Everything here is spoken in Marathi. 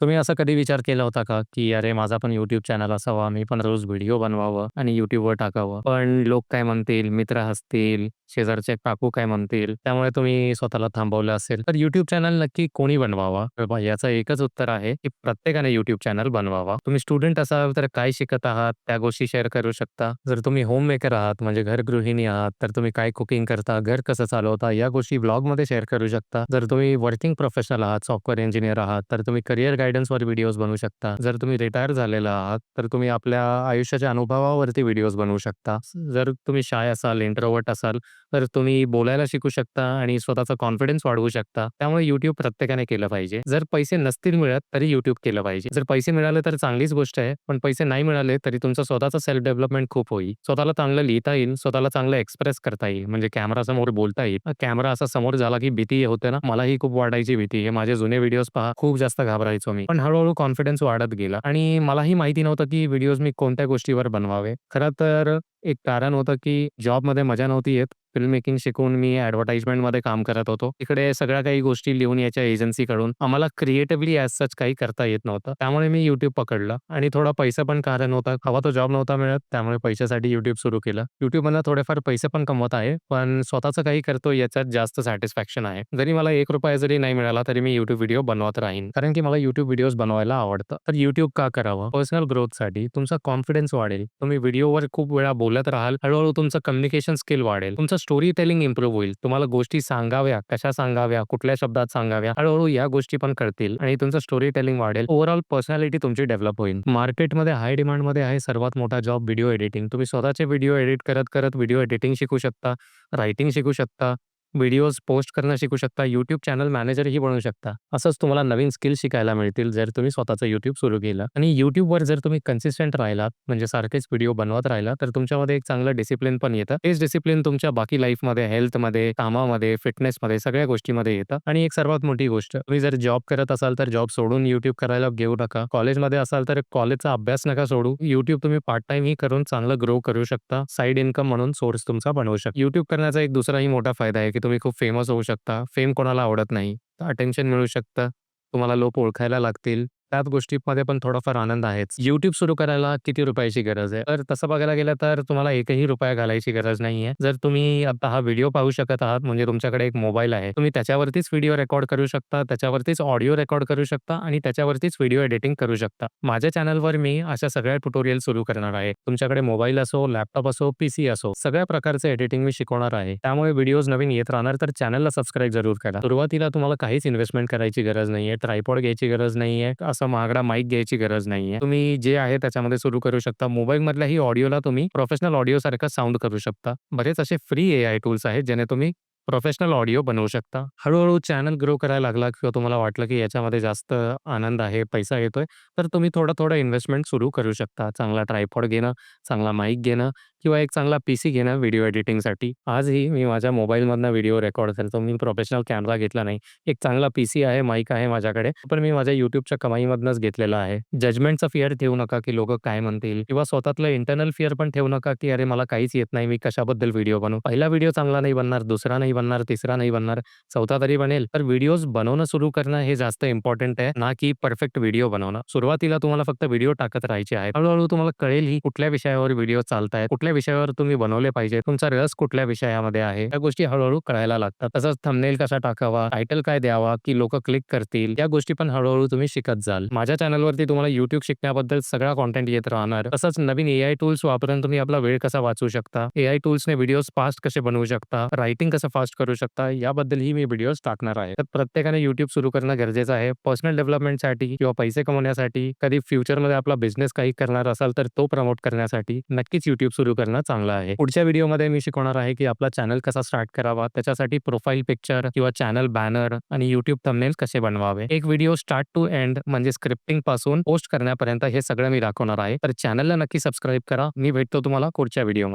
तुम्ही असा कधी विचार केला होता का, की अरे माझा पण YouTube चॅनल असावा, मी पण रोज व्हिडिओ बनवावं आणि YouTubeवर टाकावं. पण लोक काय म्हणतील, मित्र हसतील, शेजारचे काकू काय म्हणतील, त्यामुळे तुम्ही स्वतःला थांबवलं असेल. तर YouTube चॅनल नक्की कोणी बनवावा? तर पहा याचं एकच उत्तर आहे, की प्रत्येकाने YouTube चॅनल बनवावा. तुम्ही स्टुडंट असाल तर काय शिकत आहात, त्या गोष्टी शेअर करू शकता. जर तुम्ही होममेकर आहात, म्हणजे घरगृहिणी आहात, तर तुम्ही काय कुकिंग करता, घर कसं चालवता, या गोष्टी व्लॉगमध्ये शेअर करू शकता. जर तुम्ही वर्किंग प्रोफेशनल आहात, सॉफ्टवेअर इंजिनिअर आहात, तर तुम्ही करियर गायडन्सवर व्हिडिओज बनवू शकता. जर तुम्ही रिटायर झालेला आहात, तर तुम्ही आपल्या आयुष्याच्या अनुभवावरती व्हिडिओज बनवू शकता. जर तुम्ही शाय असाल, इंट्रोवर्ट असाल, तर तुम्ही बोलायला शिकू शकता आणि स्वतःचा कॉन्फिडन्स वाढवू शकता. त्यामुळे युट्यूब प्रत्येकाने केलं पाहिजे. जर पैसे नसतील मिळत, तरी युट्यूब केलं पाहिजे. जर पैसे मिळाले तर चांगलीच गोष्ट आहे. पण पैसे नाही मिळाले, तरी तुमचा स्वतःचं सेल्फ डेव्हलपमेंट खूप होईल. स्वतःला चांगलं लिहिता येईल, स्वतःला चांगलं एक्सप्रेस करता येईल. म्हणजे कॅमेरासमोर बोलता येईल. कॅमेरा असा समोर झाला, की भीती होते ना, मलाही खूप वाटायची भीती. हे माझे जुने व्हिडिओज पहा, खूप जास्त घाबरायचो मी. पण हळूहळू कॉन्फिडन्स वाढत गेला आणि मलाही माहिती नव्हतं, की व्हिडिओज मी कोणत्या गोष्टीवर बनवावे. खरं तर एक कारण होतं, की जॉबमध्ये मजा नव्हती येत. फिल्म मेकिंग शिकून मी ॲडव्हर्टाइजमेंटमध्ये काम करत होतो. तिकडे सगळ्या काही गोष्टी लिहून यायच्या एजन्सीकडून. आम्हाला क्रिएटिव्हली ॲज सच काही करता येत नव्हतं. त्यामुळे मी YouTube पकडलं आणि थोडा पैसा पण कारण होता. हवा तो जॉब नव्हता मिळत. त्यामुळे पैशासाठी YouTube सुरू केलं. YouTubeमधनं थोडेफार पैसे पण कमवत आहे. पण स्वतःचं काही करतो याच्यात जास्त सॅटिस्फॅक्शन आहे. जरी मला ₹1 जरी नाही मिळाला, तरी मी YouTube व्हिडिओ बनवत राहीन. कारण की मला YouTube व्हिडिओज बनवायला आवडतं. तर YouTube का करावं? पर्सनल ग्रोथसाठी. तुमचा कॉन्फिडन्स वाढेल. तुम्ही व्हिडिओवर खूप वेळा बोलत राहाल. हळूहळू तुमचं कम्युनिकेशन स्किल वाढेल. तुमचं स्टोरी टेलिंग इम्प्रूव्ह होईल. तुम्हाला गोष्टी सांगाव्या, कशा सांगाव्या, कुठल्या शब्दात सांगाव्या, हळूहळू या गोष्टी पण कळतील आणि तुमचं स्टोरी टेलिंग वाढेल. ओव्हरऑल पर्सनॅलिटी तुमची डेव्हलप होईल. मार्केटमध्ये हाय डिमांडमध्ये आहे सर्वात मोठा जॉब व्हिडिओ एडिटिंग. तुम्ही स्वतःचे व्हिडिओ एडिट करत-करत व्हिडिओ एडिटिंग शिकू शकता, रायटिंग शिकू शकता, व्हिडिओज पोस्ट करणं शिकू शकता, युट्यूब चॅनल मॅनेजरही बनवू शकता. असंच तुम्हाला नवीन स्किल शिकायला मिळतील, जर तुम्ही स्वतःचं युट्यूब सुरू केलं आणि युट्यूबवर जर तुम्ही कन्सिस्टंट राहिलात, म्हणजे सारखेच व्हिडिओ बनवत राहिला तर तुमच्यामध्ये एक चांगलं डिसिप्लिन पण येतं. तेच डिसिप्लिन तुमच्या बाकी लाईफमध्ये, हेल्थमध्ये, कामामध्ये, फिटनेसमध्ये सगळ्या गोष्टीमध्ये येतं आणि एक सर्वात मोठी गोष्ट, तुम्ही जर जॉब करत असाल, तर जॉब सोडून युट्यूब करायला घेऊ नका. कॉलेजमध्ये असाल, तर कॉलेजचा अभ्यास नका सोडू. युट्यूब तुम्ही पार्ट टाइम ही करून चांगलं ग्रो करू शकता. साईड इन्कम म्हणून सोर्स तुमचा बनवू शकता. युट्यूब करण्याचा एक दुसराही मोठा फायदा आहे, की तुम्ही खूप फेमस होऊ शकता. फेम कोणाला आवडत नाही. अटेन्शन मिळू शकतं. तुम्हाला लोक ओळखायला लागतील. त्याच गोष्टीमध्ये पण थोडाफार आनंद आहेच. YouTube सुरू करायला किती रुपयाची गरज आहे? तर तसं बघायला गेलं तर तुम्हाला एकही रुपया घालायची गरज नाहीये. जर तुम्ही आता हा व्हिडिओ पाहू शकत आहात, म्हणजे तुमच्याकडे एक मोबाईल आहे. तुम्ही त्याच्यावरतीच व्हिडिओ रेकॉर्ड करू शकता, त्याच्यावरतीच ऑडिओ रेकॉर्ड करू शकता आणि त्याच्यावरतीच व्हिडिओ एडिटिंग करू शकता. माझ्या चॅनलवर मी अशा सगळ्या ट्युटोरियल सुरू करणार आहे. तुमच्याकडे मोबाईल असो, लॅपटॉप असो, पीसी असो, सगळ्या प्रकारचे एडिटिंग मी शिकवणार आहे. त्यामुळे व्हिडिओज नवीन येत राहणार, तर चॅनलला सबस्क्राईब जरूर करा. सुरुवातीला तुम्हाला काहीच इन्व्हेस्टमेंट करायची गरज नाहीये. ट्रायपॉड घ्यायची गरज नाहीये. असा महागडा माईक घ्यायची गरज नाहीये. तुम्ही जे आहे त्याच्यामध्ये सुरू करू शकता. मोबाईलमधल्याही ऑडिओला तुम्ही प्रोफेशनल ऑडिओसारखा साऊंड करू शकता. बरेच असे फ्री ए आय टूल्स आहेत, ज्याने तुम्ही प्रोफेशनल ऑडिओ बनवू शकता. हळूहळू चॅनल ग्रो करायला लागला किंवा तुम्हाला वाटलं, की याच्यामध्ये जास्त आनंद आहे, पैसा येतोय, तर तुम्ही थोडं-थोडं इन्व्हेस्टमेंट सुरू करू शकता. चांगला ट्रायपॉड घेणं, चांगला माईक घेणं किंवा एक चांगला पीसी घेणं व्हिडिओ एडिटिंगसाठी. आजही मी माझ्या मोबाईलमधनं व्हिडिओ रेकॉर्ड करतो. मी प्रोफेशनल कॅमेरा घेतला नाही. एक चांगला पीसी आहे, माईक आहे माझ्याकडे. पण मी माझ्या YouTubeच्या कमाईमधनंच घेतलेला आहे. जजमेंटचा फिअर ठेवू नका, की लोकं काय म्हणतील किंवा स्वतःतलं इंटरनल फिअर पण ठेवू नका, की अरे मला काहीच येत नाही, मी कशाबद्दल व्हिडिओ बनवू. पहिला व्हिडिओ चांगला नाही बनणार, दुसरा नाही बनणार, तिसरा नाही बनणार, चौथा तरी बनेल. तर व्हिडिओज बनवणं सुरू करणं हे जास्त इम्पॉर्टंट आहे, ना की परफेक्ट व्हिडिओ बनवणं. सुरुवातीला तुम्हाला फक्त व्हिडिओ टाकत राहायचे आहे हळू तुम्हाला कळेल ही कुठल्या विषयावर व्हिडिओ चालतायत, कुठल्या विषयावर तुम्ही बनवले पाहिजे, तुमचा रस कुठल्या विषयामध्ये आहे, या गोष्टी हळूहळू कळायला लागतात. तसंच थंबनेल कसा टाकावा, टायटल काय द्यावा, की लोक क्लिक करतील, या गोष्टी पण हळूहळू तुम्ही शिकत जाल. माझ्या चॅनलवरती तुम्हाला युट्यूब शिकण्याबद्दल सगळा कॉन्टेंट येत राहणार. तसंच नवीन एआय टूल्स वापरून तुम्ही आपला वेळ कसा वाचू शकता, एआय टूल्सने व्हिडिओज फास्ट कसे बनवू शकता, रायटिंग कसं फास्ट करू शकता, याबद्दलही मी व्हिडिओज टाकणार आहे. तर प्रत्येकाने युट्यूब सुरू करणं गरजेचं आहे. पर्सनल डेव्हलपमेंटसाठी किंवा पैसे कमवण्यासाठी, कधी फ्युचरमध्ये आपला बिझनेस काही करणार असाल, तर तो प्रमोट करण्यासाठी नक्कीच युट्यूब सुरू करणं चांगलं आहे. पुढच्या व्हिडिओमध्ये मी शिकवणार आहे, की आपला चॅनल कसा स्टार्ट करावा, त्याच्यासाठी प्रोफाईल पिक्चर किंवा चॅनल बॅनर आणि युट्यूब थंबनेल कसे बनवावे. एक व्हिडिओ स्टार्ट टू एंड म्हणजे स्क्रिप्टिंगपासून पोस्ट करण्यापर्यंत हे सगळं मी दाखवणार आहे. तर चॅनलला नक्की सबस्क्राईब करा. मी भेटतो तुम्हाला पुढच्या व्हिडिओमध्ये.